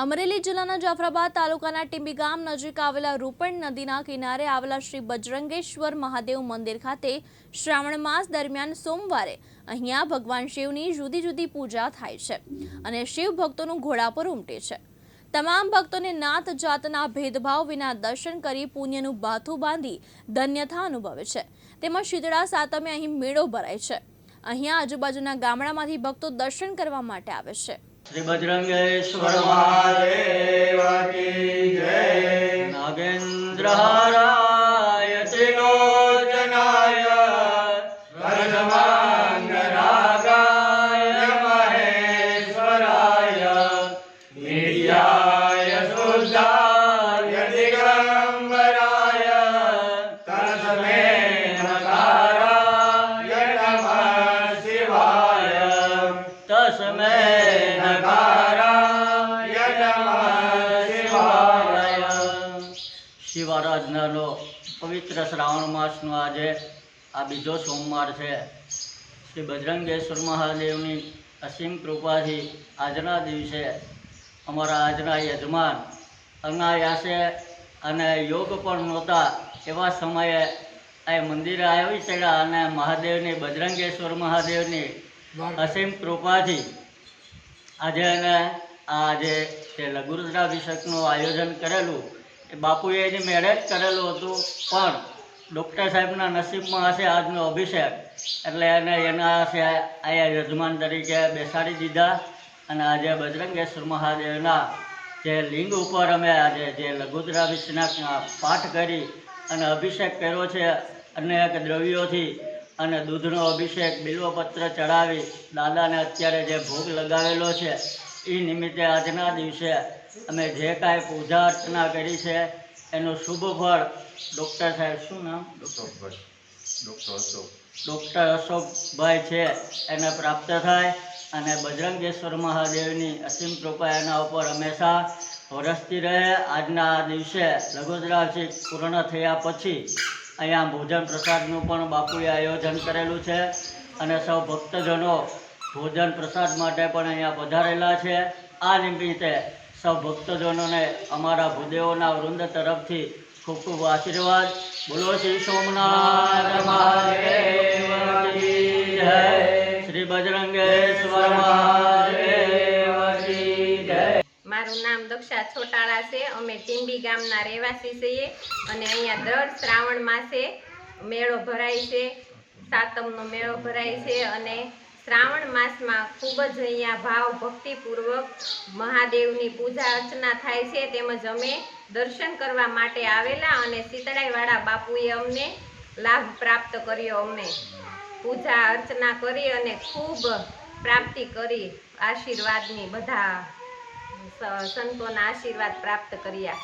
અમરેલી જિલ્લાના જાફરાબાદ તાલુકાના ટીંબી ગામ નજીક આવેલા રૂપણ નદીના કિનારે આવેલા શ્રી બજરંગેશ્વર મહાદેવ મંદિર ખાતે શ્રાવણ માસ દરમિયાન સોમવારે અહીંયા ભગવાન શિવની જુદી જુદી પૂજા થાય છે અને શિવ ભક્તોનું ઘોડા પર ઉમટે છે. તમામ ભક્તોને નાત જાતના ભેદભાવ વિના દર્શન કરી પુણ્યનું બાથું બાંધી ધન્યતા અનુભવે છે. તેમાં શીતળા સાતમે અહીં મેળો ભરાય છે. અહીંયા આજુબાજુના ગામડામાંથી ભક્તો દર્શન કરવા માટે આવે છે. શ્રી બજરંગેશ્વર મહાદેવ કી જય નાગેન્દ્ર હારાય મહેશ્વરાય નિત્યાય શુદ્ધાય શિવારાધનાનો પવિત્ર શ્રાવણ માસનો આજે, આ બીજો સોમવાર છે. શ્રી બજરંગેશ્વર મહાદેવની અસીમ કૃપાથી આજના દિવસે અમારા આજના યજમાન અનાયાસે અને યોગ પણ નહોતા એવા સમયે આ મંદિરે આવી ચડ્યા અને મહાદેવની, બજરંગેશ્વર મહાદેવની અસીમ કૃપાથી આજે એને આ જે તે લઘુરુદ્રાભિષેકનું આયોજન કરેલું એ બાપુએ એની મેરેજ કરેલું હતું, પણ ડૉક્ટર સાહેબના નસીબમાં હશે આજનો અભિષેક. એટલે એને એના હશે અહીંયા યજમાન તરીકે બેસાડી દીધા અને આજે બજરંગેશ્વર મહાદેવના જે લિંગ ઉપર અમે આજે જે લઘુદ્રાભિષેકના પાઠ કરી અને અભિષેક કર્યો છે અનેક દ્રવ્યોથી અને દૂધનો અભિષેક બિલ્વપત્ર ચડાવી દાદાને અત્યારે જે ભોગ લગાવેલો છે એ નિમિત્તે આજના દિવસે અમે જે કાંઈ પૂજા અર્ચના કરી છે એનું શુભ ફળ ડૉક્ટર સાહેબ શું નામ? ડૉક્ટર અશોકભાઈ. છે એને પ્રાપ્ત થાય અને બજરંગેશ્વર મહાદેવની અસીમ કૃપા એના ઉપર હંમેશા વરસતી રહે. આજના આ દિવસે લઘુદ્રાસિક પૂર્ણ થયા પછી અહીંયા ભોજન પ્રસાદનું પણ બાપુએ આયોજન કરેલું છે અને સૌ ભક્તજનો ભોજન પ્રસાદ માટે પણ અહીંયા પધારેલા છે. આ નિમિત્તે સૌ ભક્તજનોને અમારા ભૂદેવોના વૃંદ તરફથી ખૂબ ખૂબ આશીર્વાદ. બોલો શ્રી સોમનાથ શ્રી બજરંગેશ્વર મારું નામ દક્ષા છોટાળા છે. અમે ટીંબી ગામના રહેવાસી છીએ અને અહીંયા દર શ્રાવણ માસે મેળો ભરાય છે. સાતમનો મેળો ભરાય છે અને શ્રાવણ માસમાં ખૂબ જ અહીંયા ભાવ ભક્તિપૂર્વક મહાદેવની પૂજા અર્ચના થાય છે. તેમજ અમે દર્શન કરવા માટે આવેલા અને સીતળાઈવાળા બાપુએ અમને લાભ પ્રાપ્ત કર્યો. અમને પૂજા અર્ચના કરી અને ખૂબ પ્રાપ્તિ કરી આશીર્વાદની બધા સંતોના આશીર્વાદ પ્રાપ્ત કર્યા.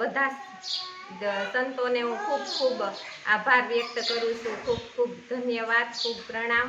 બધા સંતોને હું ખૂબ ખૂબ આભાર વ્યક્ત કરું છું. ખૂબ ખૂબ ધન્યવાદ, ખૂબ પ્રણામ.